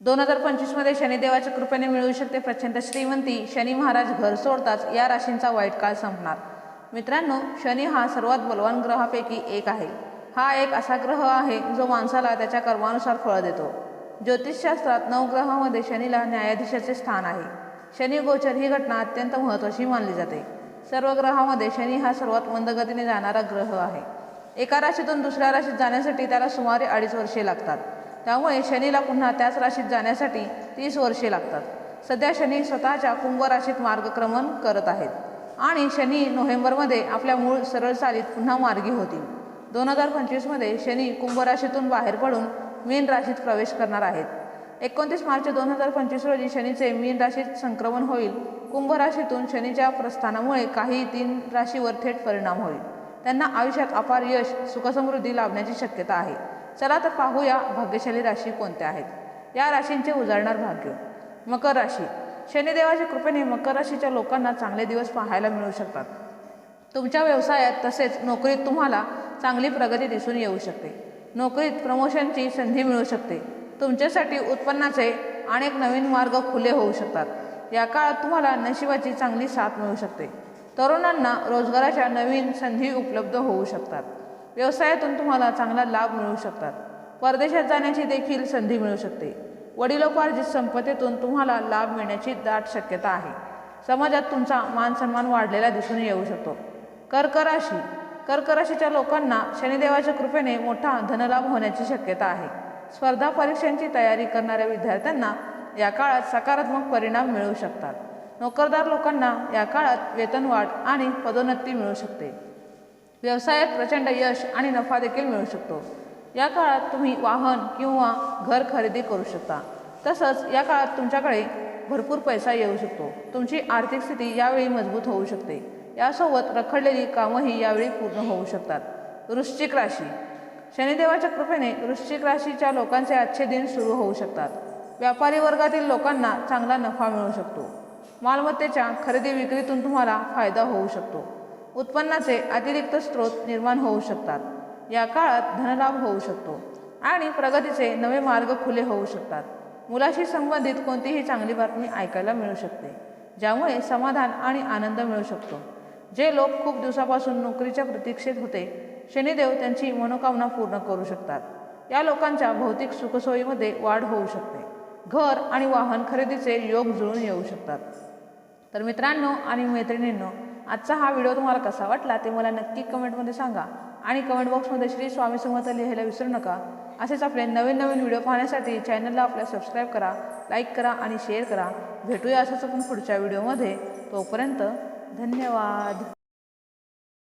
दोन हजार पंचवीसमध्ये शनिदेवाच्या कृपेने मिळू शकते प्रचंड श्रीमंती शनी महाराज घर सोडताच या राशींचा वाईट काळ संपणार. मित्रांनो शनी हा सर्वात बलवान ग्रहापैकी एक आहे. हा एक असा ग्रह आहे जो माणसाला त्याच्या कर्मानुसार फळं देतो. ज्योतिषशास्त्रात नवग्रहामध्ये शनीला न्यायाधीशाचे स्थान आहे. शनी गोचर ही घटना अत्यंत महत्त्वाची मानली जाते. सर्व ग्रहामध्ये शनी हा सर्वात मंदगतीने जाणारा ग्रह आहे. एका राशीतून दुसऱ्या राशीत जाण्यासाठी त्याला सुमारे अडीच वर्षे लागतात. त्यामुळे शनीला पुन्हा त्याच राशीत जाण्यासाठी तीस वर्षे लागतात. सध्या शनी स्वतःच्या कुंभ राशीत मार्गक्रमण करत आहेत. आणि शनी नोव्हेंबरमध्ये आपल्या मूळ सरळ चालीत पुन्हा मार्गी होतील दोन हजार पंचवीसमध्ये शनी कुंभ राशीतून बाहेर पडून मीन राशीत प्रवेश करणार आहेत. एकोणतीस मार्च दोन हजार पंचवीस रोजी शनीचे मीन राशीत संक्रमण होईल. कुंभ राशीतून शनीच्या प्रस्थानामुळे काही तीन राशीवर थेट परिणाम होईल. त्यांना आयुष्यात अपार यश सुखसमृद्धी लाभण्याची शक्यता आहे. चला तर पाहूया भाग्यशाली राशी कोणत्या आहेत. या राशींचे उजाळणार भाग्य मकर राशी. शनिदेवाच्या कृपेने मकर राशीच्या लोकांना चांगले दिवस पाहायला मिळू शकतात. तुमच्या व्यवसायात तसेच नोकरीत तुम्हाला चांगली प्रगती दिसून येऊ शकते. नोकरीत प्रमोशनची संधी मिळू शकते. तुमच्यासाठी उत्पन्नाचे अनेक नवीन मार्ग खुले होऊ शकतात. या काळात तुम्हाला नशिबाची चांगली साथ मिळू शकते. तरुणांना रोजगाराच्या नवीन संधी उपलब्ध होऊ शकतात. व्यवसायातून तुम्हाला चांगला लाभ मिळू शकतात. परदेशात जाण्याची देखील संधी मिळू शकते. वडिलोपार्जित संपत्तीतून तुम्हाला लाभ मिळण्याची दाट शक्यता आहे. समाजात तुमचा मान सन्मान वाढलेला दिसून येऊ शकतो. कर्कराशी कर्कराशीच्या लोकांना शनिदेवाच्या कृपेने मोठा धनलाभ होण्याची शक्यता आहे. स्पर्धा परीक्षांची तयारी करणाऱ्या विद्यार्थ्यांना या काळात सकारात्मक परिणाम मिळू शकतात. नोकरदार लोकांना या काळात वेतनवाढ आणि पदोन्नती मिळू शकते. व्यवसायात प्रचंड यश आणि नफा देखील मिळू शकतो. या काळात तुम्ही वाहन किंवा घर खरेदी करू शकता. तसंच या काळात तुमच्याकडे भरपूर पैसा येऊ शकतो. तुमची आर्थिक स्थिती यावेळी मजबूत होऊ शकते. यासोबत रखडलेली कामंही यावेळी पूर्ण होऊ शकतात. वृश्चिक राशी. शनिदेवाच्या कृपेने वृश्चिक राशीच्या लोकांचे आजचे दिन सुरू होऊ शकतात. व्यापारी वर्गातील लोकांना चांगला नफा मिळू शकतो. मालमत्तेच्या खरेदी विक्रीतून तुम्हाला फायदा होऊ शकतो. उत्पन्नाचे अतिरिक्त स्रोत निर्माण होऊ शकतात. या काळात धनलाभ होऊ शकतो आणि प्रगतीचे नवे मार्ग खुले होऊ शकतात. मुलाशी संबंधित कोणतीही चांगली बातमी ऐकायला मिळू शकते ज्यामुळे समाधान आणि आनंद मिळू शकतो. जे लोक खूप दिवसापासून नोकरीच्या प्रतीक्षेत होते शनिदेव त्यांची मनोकामना पूर्ण करू शकतात. या लोकांच्या भौतिक सुखसोयीमध्ये वाढ होऊ शकते. घर आणि वाहन खरेदीचे योग जुळून येऊ शकतात. तर मित्रांनो आणि मैत्रिणींनो आजचा हा व्हिडिओ तुम्हाला कसा वाटला ते मला नक्की कमेंटमध्ये सांगा. आणि कमेंट बॉक्समध्ये श्री स्वामी समर्थ लिहायला विसरू नका. असेच आपले नवीन नवीन व्हिडिओ पाहण्यासाठी चॅनलला आपल्या सबस्क्राईब करा लाईक करा आणि शेअर करा. भेटूया असंच आपण पुढच्या व्हिडिओमध्ये. तोपर्यंत धन्यवाद.